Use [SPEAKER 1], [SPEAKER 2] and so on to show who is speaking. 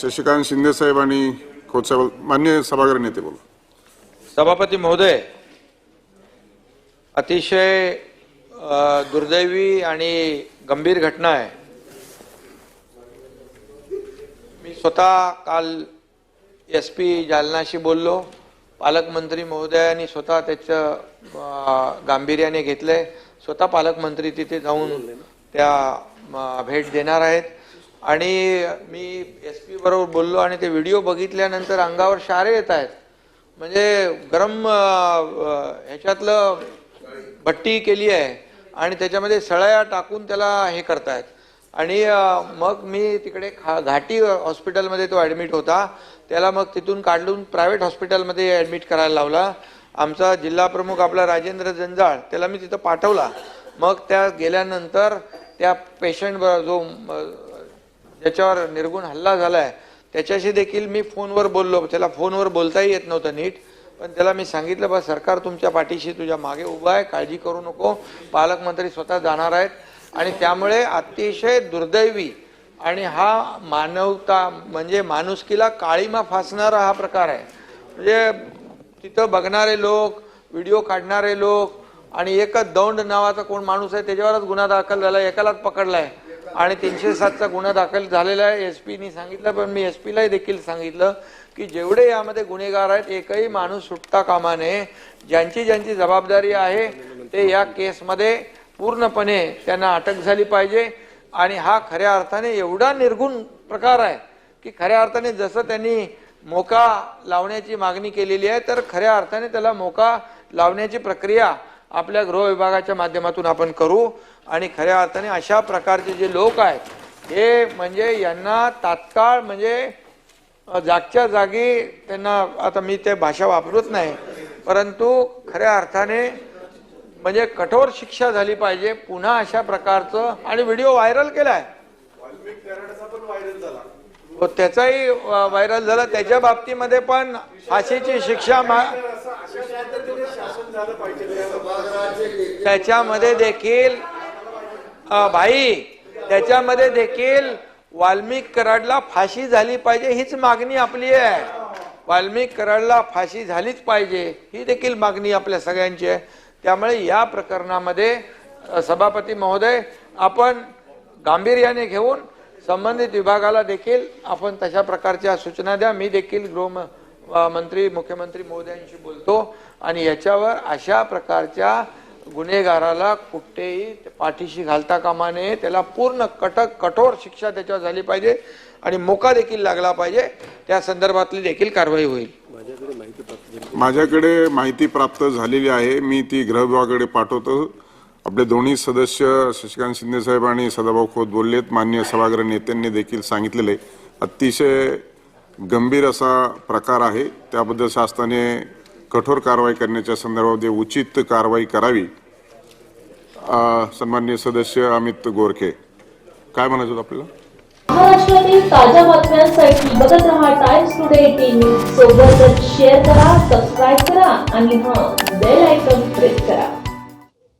[SPEAKER 1] शशिकांत शिंदे साहेब आणि मान्य सभागृह नेते बोल.
[SPEAKER 2] सभापती महोदय अतिशय दुर्दैवी आणि गंभीर घटना आहे. मी स्वतः काल एस पी जालनाशी बोललो. पालकमंत्री महोदयांनी स्वतः त्याचं गांभीर्याने घेतलंय. स्वतः पालकमंत्री तिथे जाऊन त्या भेट देणार आहेत. आणि मी एस पी बरोबर बोललो आणि ते व्हिडिओ बघितल्यानंतर अंगावर शारे येत आहेत. म्हणजे गरम ह्याच्यातलं भट्टी केली आहे आणि त्याच्यामध्ये सळया टाकून त्याला हे करतायत. आणि मग मी तिकडे खा घाटी हॉस्पिटलमध्ये तो ॲडमिट होता. त्याला मग तिथून काढून प्रायव्हेट हॉस्पिटलमध्ये ॲडमिट करायला लावला. आमचा जिल्हा प्रमुख आपला राजेंद्र जंजाळ त्याला मी तिथं पाठवला. मग त्या गेल्यानंतर त्या पेशंट जो ज्याच्यावर निर्गुण हल्ला झालाय त्याच्याशी देखील मी फोनवर बोललो. त्याला फोनवर बोलताही येत नव्हतं नीट. पण त्याला मी सांगितलं बा सरकार तुमच्या पाठीशी तुझ्या मागे उभं आहे काळजी करू नको. पालकमंत्री स्वतः जाणार आहेत. आणि त्यामुळे अतिशय दुर्दैवी आणि हा मानवता म्हणजे माणुसकीला काळीमा फासणारा हा प्रकार आहे. म्हणजे तिथं बघणारे लोक व्हिडिओ काढणारे लोक आणि एकच दौंड नावाचा कोण माणूस आहे त्याच्यावरच गुन्हा दाखल झाला एकालाच पकडलाय. आणि तीनशे सातचा गुन्हा दाखल झालेला आहे. एस पीनी सांगितलं पण मी एस पीलाही देखील सांगितलं की जेवढे यामध्ये गुन्हेगार आहेत एकही माणूस सुटता कामा नये ज्यांची ज्यांची जबाबदारी आहे ते या केसमध्ये पूर्णपणे त्यांना अटक झाली पाहिजे. आणि हा खऱ्या अर्थाने एवढा निर्गुण प्रकार आहे की खऱ्या अर्थाने जसं त्यांनी मोका लावण्याची मागणी केलेली आहे तर खऱ्या अर्थाने त्याला मोका लावण्याची प्रक्रिया आपल्या गृह विभागाच्या माध्यमातून आपण करू. आणि खऱ्या अर्थाने अशा प्रकारचे जे लोक आहेत हे म्हणजे यांना तात्काळ म्हणजे जागच्या जागी त्यांना आता मी ते भाषा वापरत नाही परंतु खऱ्या अर्थाने म्हणजे कठोर शिक्षा झाली पाहिजे. पुन्हा अशा प्रकारचं आणि व्हिडिओ व्हायरल केलाय. हो, त्याचाही व्हायरल झाला. त्याच्या बाबतीमध्ये पण फाशीची शिक्षा मा- त्याच्यामध्ये देखील भाई त्याच्यामध्ये देखील वाल्मिक कराडला फाशी झाली पाहिजे हीच मागणी आपली आहे. वाल्मिक कराडला फाशी झालीच पाहिजे ही देखील मागणी आपल्या सगळ्यांची आहे. त्यामुळे या प्रकरणामध्ये सभापती महोदय आपण गांभीर्याने घेऊन संबंधित विभागाला देखील आपण तशा प्रकारच्या सूचना द्या. मी देखील गृह मंत्री मुख्यमंत्री महोदयांशी बोलतो आणि याच्यावर अशा प्रकारच्या गुन्हेगाराला कुठेही पाठीशी घालता कामा नये. त्याला पूर्ण कटक कठोर शिक्षा त्याच्यावर झाली पाहिजे आणि मोका देखील लागला पाहिजे. त्या संदर्भातली देखील कारवाई होईल.
[SPEAKER 1] माझ्याकडे माहिती प्राप्त झालेली आहे. मी ती गृह विभागाकडे पाठवतो. आपले दोन्ही सदस्य शशिकांत शिंदे साहेब आणि सदाभाऊ खोत बोललेत. मान्य सभागृह नेत्यांनी देखील सांगितलेले. अतिशय गंभीर असा प्रकार आहे. त्याबद्दल शासनाने कठोर कारवाई करण्याच्या संदर्भामध्ये उचित कारवाई करावी सन्मान्य सदस्य अमित गोरखे. काय म्हणायचं होतं आपल्याला?
[SPEAKER 3] महाराष्ट्रातील ताज्या बातम्यांसाठी बघत रहा टाइम्स टुडे एटीन न्यूज सोबतच शेअर करा सबस्क्राईब करा आणि हा बेल आयकॉन प्रेस करा.